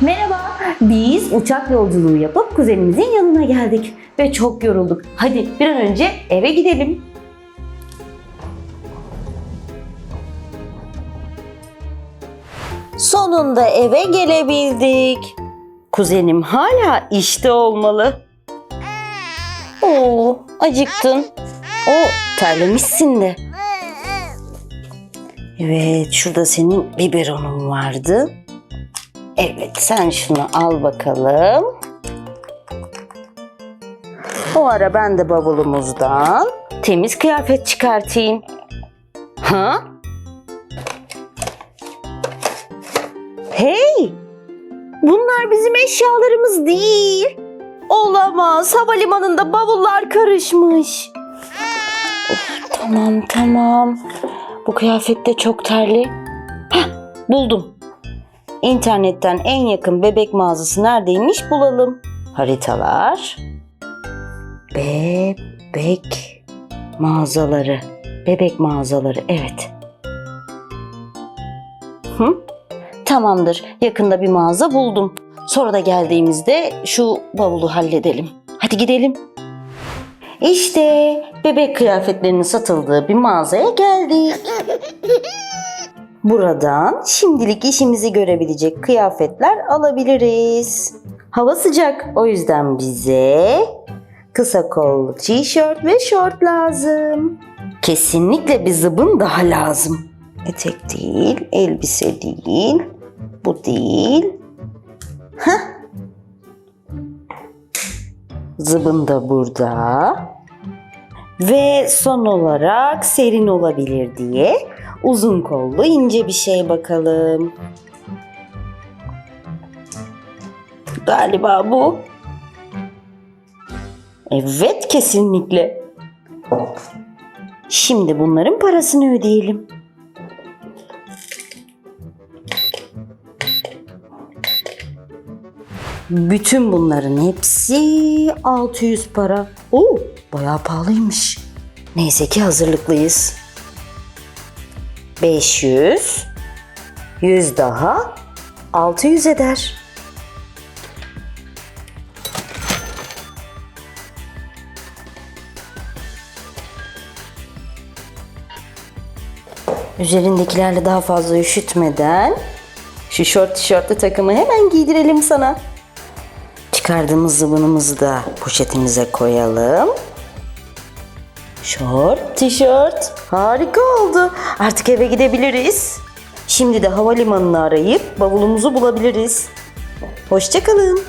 Merhaba, biz uçak yolculuğu yapıp kuzenimizin yanına geldik ve çok yorulduk. Hadi bir an önce eve gidelim. Sonunda eve gelebildik. Kuzenim hala işte olmalı. Oo, acıktın. O terlemişsin de. Evet, şurada senin biberonun vardı. Evet, sen şunu al bakalım. O ara ben de bavulumuzdan temiz kıyafet çıkartayım. Ha? Hey! Bunlar bizim eşyalarımız değil. Olamaz. Havalimanında bavullar karışmış. Of, tamam tamam. Bu kıyafet de çok terli. Heh, buldum. İnternetten en yakın bebek mağazası neredeymiş bulalım. Haritalar. Bebek mağazaları. Bebek mağazaları evet. Hı? Tamamdır. Yakında bir mağaza buldum. Sonra da geldiğimizde şu bavulu halledelim. Hadi gidelim. İşte bebek kıyafetlerinin satıldığı bir mağazaya geldik. Buradan şimdilik işimizi görebilecek kıyafetler alabiliriz. Hava sıcak o yüzden bize kısa kollu tişört ve şort lazım. Kesinlikle bir zıbın daha lazım. Etek değil, elbise değil, bu değil. Heh. Zıbın da burada. Ve son olarak serin olabilir diye uzun kollu ince bir şey bakalım. Galiba bu. Evet kesinlikle. Şimdi bunların parasını ödeyelim. Bütün bunların hepsi 600 para. Oo, bayağı pahalıymış. Neyse ki hazırlıklıyız. 500, 100 daha 600 eder. Üzerindekilerle daha fazla üşütmeden şu şort tişörtlü takımı hemen giydirelim sana. Çıkardığımız zıbınımızı da poşetimize koyalım. Şort, tişört. Harika oldu. Artık eve gidebiliriz. Şimdi de havalimanını arayıp bavulumuzu bulabiliriz. Hoşçakalın.